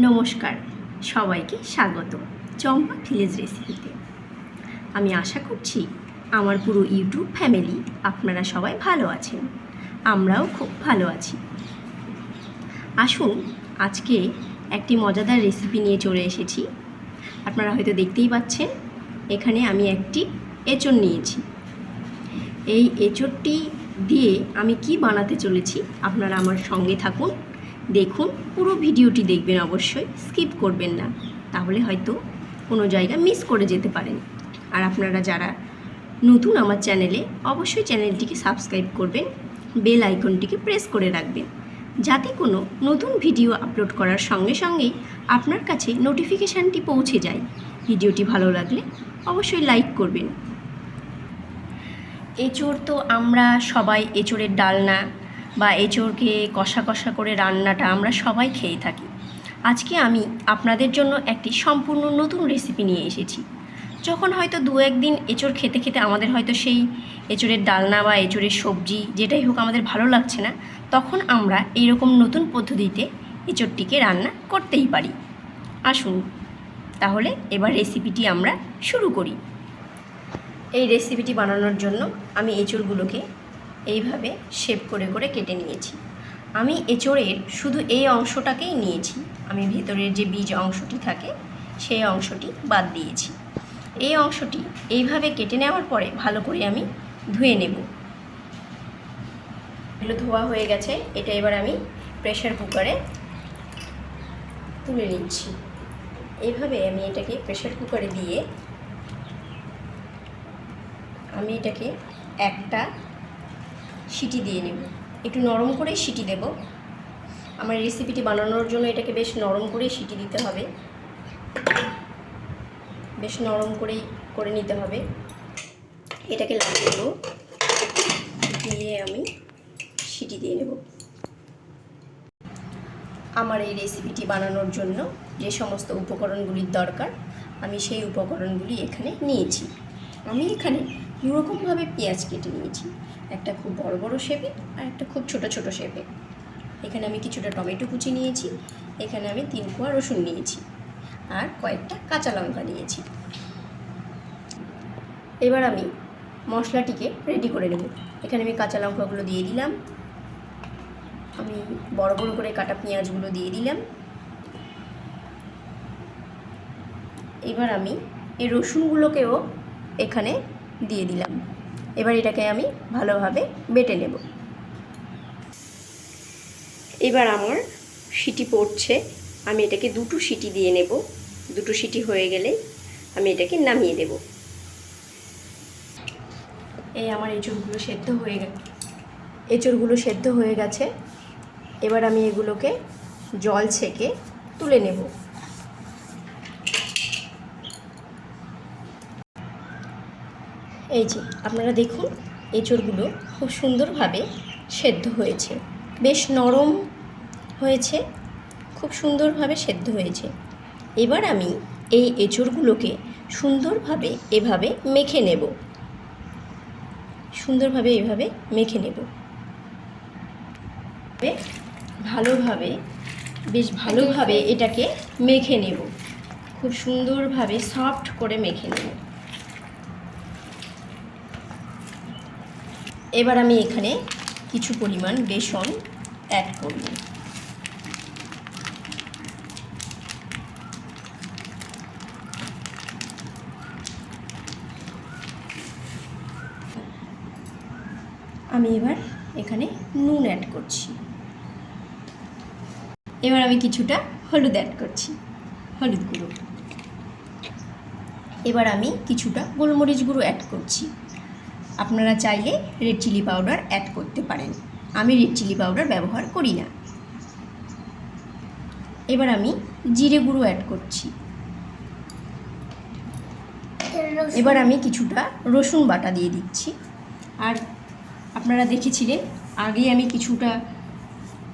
নমস্কার, সবাইকে স্বাগত চম্পা ভিলেজ রেসিপিতে। আমি আশা করছি আমার পুরো ইউটিউব ফ্যামিলি আপনারা সবাই ভালো আছেন, আমরাও খুব ভালো আছি। আসুন, আজকে একটি মজাদার রেসিপি নিয়ে চলে এসেছি। আপনারা হয়তো দেখতেই পাচ্ছেন, এখানে আমি একটি এঁচড় নিয়েছি। এই এঁচড়টি দিয়ে আমি কি বানাতে চলেছি, আপনারা আমার সঙ্গে থাকুন। দেখুন, পুরো ভিডিওটি দেখবেন অবশ্যই, স্কিপ করবেন না। তাহলে হয়তো কোনো জায়গা মিস করে যেতে পারেন। আর আপনারা যারা নতুন আমার চ্যানেলে, অবশ্যই চ্যানেলটিকে সাবস্ক্রাইব করবেন, বেল আইকনটিকে প্রেস করে রাখবেন। যাতে কোনো নতুন ভিডিও আপলোড করার সঙ্গে সঙ্গেই আপনার কাছে নোটিফিকেশানটি পৌঁছে যায়। ভিডিওটি ভালো লাগলে অবশ্যই লাইক করবেন। এঁচোড় তো আমরা সবাই, এঁচোড়ের ডালনা বা এঁচোড়কে কষা কষা করে রান্নাটা আমরা সবাই খেয়ে থাকি। আজকে আমি আপনাদের জন্য একটি সম্পূর্ণ নতুন রেসিপি নিয়ে এসেছি। যখন হয়তো দু একদিন এঁচোড় খেতে খেতে আমাদের হয়তো সেই এঁচোড়ের ডালনা বা এঁচোড়ের সবজি যেটাই হোক আমাদের ভালো লাগছে না, তখন আমরা এইরকম নতুন পদ্ধতিতে এঁচোড়টিকে রান্না করতেই পারি। আসুন, তাহলে এবার রেসিপিটি আমরা শুরু করি। এই রেসিপিটি বানানোর জন্য আমি এঁচড়গুলোকে এইভাবে শেপ করে করে কেটে নিয়েছি। আমি এঁচড়ের শুধু এই অংশটাকেই নিয়েছি। আমি ভেতরের যে বীজ অংশটি থাকে, সেই অংশটি বাদ দিয়েছি। এই অংশটি এইভাবে কেটে নেওয়ার পরে ভালো করে আমি ধুয়ে নেব। এগুলো ধোয়া হয়ে গেছে, এটা এবার আমি প্রেশার কুকারে তুলে নিচ্ছি। এইভাবে আমি এটাকে প্রেশার কুকারে দিয়ে আমি এটাকে একটা সিটি দিয়ে নেব। একটু নরম করেই সিটি দেব। আমার রেসিপিটি বানানোর জন্য এটাকে বেশ নরম করেই সিটি দিতে হবে। বেশ নরম করেই করে নিতে হবে। এটাকে লাগিয়ে দেবো। দিয়ে আমি সিটি দিয়ে নেব। আমার এই রেসিপিটি বানানোর জন্য যে সমস্ত উপকরণগুলির দরকার, আমি সেই উপকরণগুলি এখানে নিয়েছি। আমি এখানে দুরকমভাবে পেঁয়াজ কেটে নিয়েছি। একটা খুব বড় বড় শেপে আর একটা খুব ছোট ছোট শেপে এখানে আমি কিছুটা টমেটো কুচি নিয়েছি, এখানে আমি তিন কোয়া রসুন নিয়েছি আর কয়েকটা কাঁচা লঙ্কা নিয়েছি। এবার আমি মশলাটিকে রেডি করে নেব। এখানে আমি কাঁচা লঙ্কাগুলো দিয়ে দিলাম। আমি বড় বড় করে কাটা পেঁয়াজগুলো দিয়ে দিলাম। এবার আমি এই রসুনগুলোকেও এখানে দিয়ে দিলাম। এবার এটাকে আমি ভালোভাবে বেটে নেব। এবার আমার সিটি পড়ছে। আমি এটাকে দুটো সিটি দিয়ে নেব। দুটো সিটি হয়ে গেলে আমি এটাকে নামিয়ে দেব। এই আমার এঁচড়গুলো সেদ্ধ হয়ে গেছে। এঁচড়গুলো সেদ্ধ হয়ে গেছে। এবার আমি এগুলোকে জল ছেঁকে তুলে নেব। এই যে, আপনারা দেখুন, এঁচড়গুলো খুব সুন্দরভাবে সেদ্ধ হয়েছে। বেশ নরম হয়েছে, খুব সুন্দরভাবে সেদ্ধ হয়েছে। এবার আমি এই এঁচড়গুলোকে সুন্দরভাবে এভাবে মেখে নেব। সুন্দরভাবে এভাবে মেখে নেব। ভালোভাবে, বেশ ভালোভাবে এটাকে মেখে নেব। খুব সুন্দরভাবে সফট করে মেখে নেব। এবার আমি এখানে কিছু পরিমাণ বেসন অ্যাড করব। আমি এবার এখানে নুন অ্যাড করছি। এবার আমি কিছুটা হলুদ অ্যাড করছি, হলুদ গুঁড়ো। এবার আমি কিছুটা গোলমরিচ গুঁড়ো অ্যাড করছি। আপনারা চাইলে রেড চিলি পাউডার অ্যাড করতে পারেন। আমি রেড চিলি পাউডার ব্যবহার করি না। এবার আমি জিরে গুঁড়ো অ্যাড করছি। এবার আমি কিছুটা রসুন বাটা দিয়ে দিচ্ছি। আর আপনারা দেখেছিলেন আগে আমি কিছুটা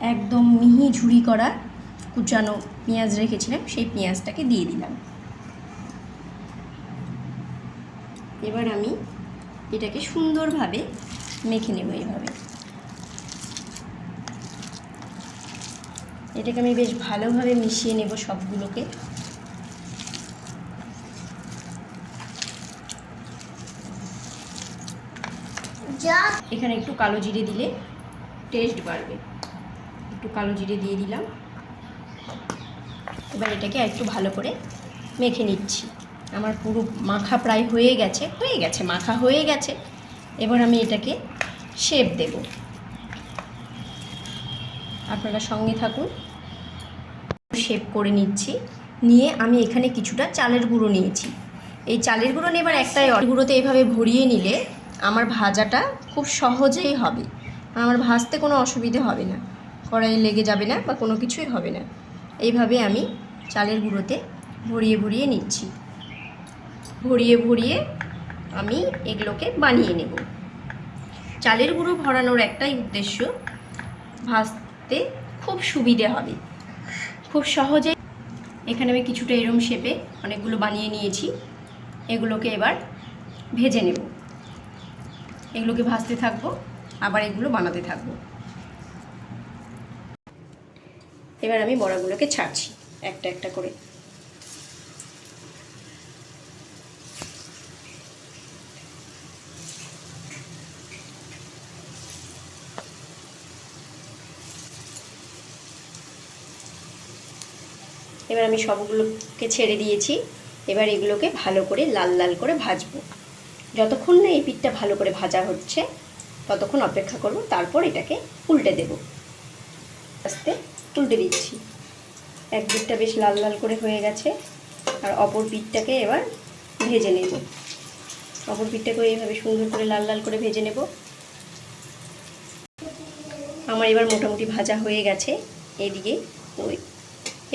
একদম মিহি ঝুড়ি করা কুচানো পেঁয়াজ রেখেছিলাম, সেই পেঁয়াজটাকে দিয়ে দিলাম। এবার আমি এটাকে সুন্দরভাবে মেখে নেব এইভাবে। এটাকে আমি বেশ ভালোভাবে মিশিয়ে নেব সবগুলোকে। এখানে একটু কালো জিরে দিলে টেস্ট বাড়বে। একটু কালো জিরে দিয়ে দিলাম। এবার এটাকে একটু ভালো করে মেখে নিচ্ছি। আমার পুরো মাখা প্রায় হয়ে গেছে হয়ে গেছে, মাখা হয়ে গেছে। এবার আমি এটাকে শেপ দেব। আপনারা সঙ্গে থাকুন। শেপ করে নিচ্ছি। নিয়ে আমি এখানে কিছুটা চালের গুঁড়ো নিয়েছি। এই চালের গুঁড়ো নেবার একটাই গুঁড়োতে এভাবে ভরিয়ে নিলে আমার ভাজাটা খুব সহজেই হবে। আমার ভাজতে কোনো অসুবিধে হবে না। কড়াইয়ে লেগে যাবে না বা কোনো কিছুই হবে না। এইভাবে আমি চালের গুঁড়োতে ভরিয়ে ভরিয়ে নিচ্ছি। ভরিয়ে ভরিয়ে আমি এগুলোকে বানিয়ে নেব। চালের গুঁড়ো ভরানোর একটাই উদ্দেশ্য, ভাজতে খুব সুবিধে হবে। খুব সহজে এখানে আমি কিছুটা এরম শেপে অনেকগুলো বানিয়ে নিয়েছি। এগুলোকে এবার ভেজে নেব। এগুলোকে ভাজতে থাকব, আবার এগুলো বানাতে থাকব। এবার আমি বড়াগুলোকে ছাড়ছি, একটা একটা করে। এবার আমি সবগুলোকে ছেড়ে দিয়েছি। এবার এগুলোকে ভালো করে লাল লাল করে ভাজবো। যতক্ষণ না এই পিঠটা ভালো করে ভাজা হচ্ছে, ততক্ষণ অপেক্ষা করব, তারপর এটাকে উল্টে দেব। আস্তে উল্টে দিচ্ছি। এক পিঠটা বেশ লাল লাল করে হয়ে গেছে, আর অপর পিঠটাকে এবার ভেজে নেব। অপর পিঠটাকেও এইভাবে সুন্দর করে লাল লাল করে ভেজে নেব। আমার এবার মোটামুটি ভাজা হয়ে গেছে। এদিকে ওই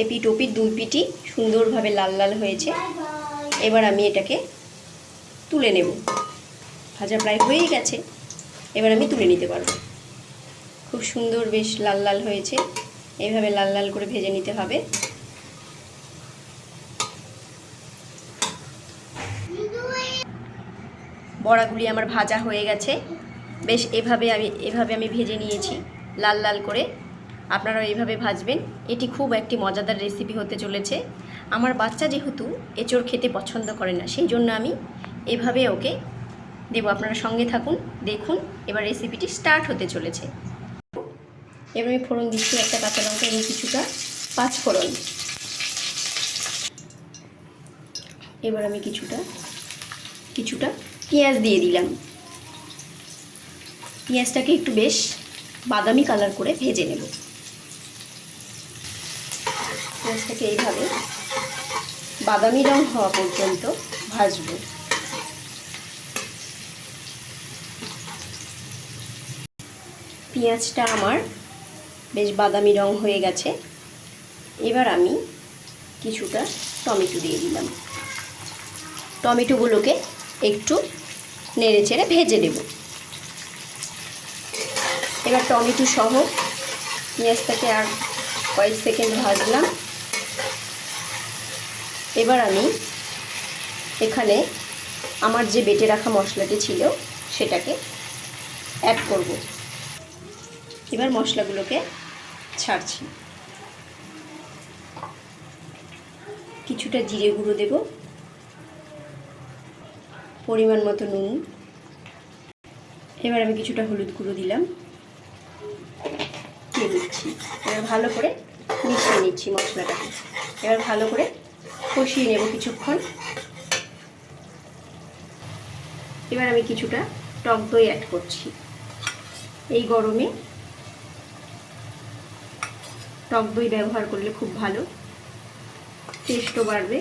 এপিট ওপিট দুই পিটি সুন্দরভাবে লাল লাল হয়েছে। এবার আমি এটাকে তুলে নেব। ভাজা প্রায় হয়েই গেছে। এবার আমি তুলে নিতে পারব। খুব সুন্দর বেশ লাল লাল হয়েছে। এইভাবে লাল লাল করে ভেজে নিতে হবে। বড়াগুলি আমার ভাজা হয়ে গেছে। বেশ এভাবে আমি এভাবে আমি ভেজে নিয়েছি। লাল লাল করে। আপনারাও এইভাবে ভাজবেন। এটি খুব একটি মজাদার রেসিপি হতে চলেছে। আমার বাচ্চা যেহেতু এঁচড় খেতে পছন্দ করে না, সেই জন্য আমি এভাবে ওকে দেবো। আপনারা সঙ্গে থাকুন, দেখুন, এবার রেসিপিটি স্টার্ট হতে চলেছে। এবার আমি ফোড়ন দিচ্ছি একটা কাঁচা লঙ্কা এবং কিছুটা পাঁচ ফোড়ন। এবার আমি কিছুটা কিছুটা পেঁয়াজ দিয়ে দিলাম। পেঁয়াজটাকে একটু বেশ বাদামি কালার করে ভেজে নেব। পেঁয়াজটাকে এইভাবে বাদামি রং হওয়া পর্যন্ত ভাজবো। পেঁয়াজটা আমার বেশ বাদামি রং হয়ে গেছে। এবার আমি কিছুটা টমেটো দিয়ে দিলাম। টমেটোগুলোকে একটু নেড়ে চেড়ে ভেজে নেব। এবার টমেটো সহ পেঁয়াজটাকে আর কয়েক সেকেন্ড ভাজলাম। এবার আমি এখানে আমার যে বেটে রাখা মশলাটি ছিল, সেটাকে অ্যাড করব। এবার মশলাগুলোকে ছাড়ছি। কিছুটা জিরে গুঁড়ো দেব। পরিমাণ মতো নুন। এবার আমি কিছুটা হলুদ গুঁড়ো দিলাম। দিয়ে দিচ্ছি। এবার ভালো করে মিশিয়ে নিচ্ছি মশলাটাকে। এবার ভালো করে কষিয়ে নেব কিছুক্ষণ। এবার আমি কিছুটা টক দই অ্যাড করছি। এই গরমে টক দই ব্যবহার করলে খুব ভালো টেস্টও বাড়বে।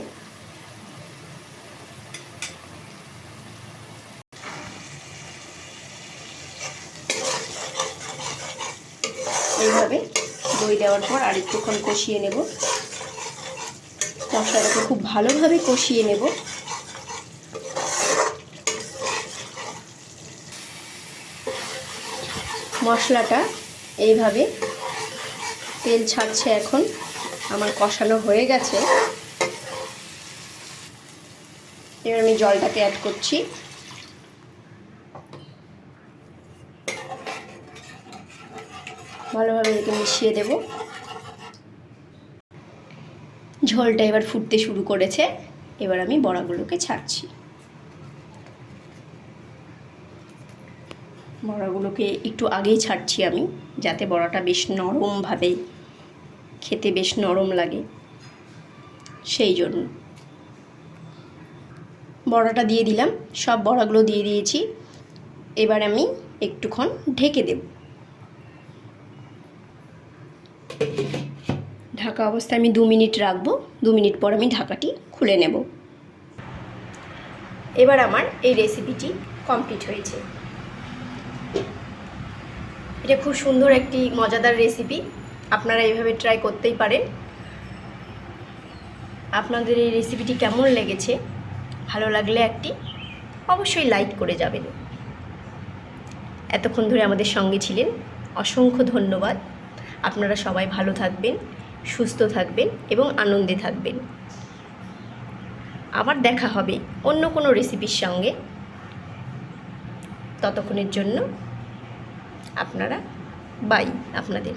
এইভাবে দই দেওয়ার পর আর একটুক্ষণ কষিয়ে নেব। মশলাটাকে খুব ভালোভাবে কষিয়ে নেব। মশলাটা এইভাবে তেল ছাড়ছে এখন, আমার কষানো হয়ে গেছে। এবার আমি জলটাকে অ্যাড করছি। ভালোভাবে এটাকে মিশিয়ে দেব। ঝোলটা এবার ফুটতে শুরু করেছে। এবার আমি বড়াগুলোকে ছাড়ছি। বড়াগুলোকে একটু আগেই ছাড়ছি আমি, যাতে বড়াটা বেশ নরমভাবে খেতে বেশ নরম লাগে। সেই জন্য। বড়াটা দিয়ে দিলাম, সব বড়াগুলো দিয়ে দিয়েছি। এবার আমি একটুক্ষণ ঢেকে দেব। ঢাকা অবস্থায় আমি দু মিনিট রাখব। দু মিনিট পর আমি ঢাকাটি খুলে নেব। এবার আমার এই রেসিপিটি কমপ্লিট হয়েছে। এটা খুব সুন্দর একটি মজাদার রেসিপি আপনারা এইভাবে ট্রাই করতেই পারেন। আপনাদের এই রেসিপিটি কেমন লেগেছে, ভালো লাগলে একটি অবশ্যই লাইক করে যাবেন। এতক্ষণ ধরে আমাদের সঙ্গে ছিলেন অসংখ্য ধন্যবাদ। আপনারা সবাই ভালো থাকবেন। সুস্থ থাকবেন এবং আনন্দে থাকবেন। আবার দেখা হবে অন্য কোনো রেসিপির সঙ্গে। ততক্ষণের জন্য আপনারা বাই আপনাদের।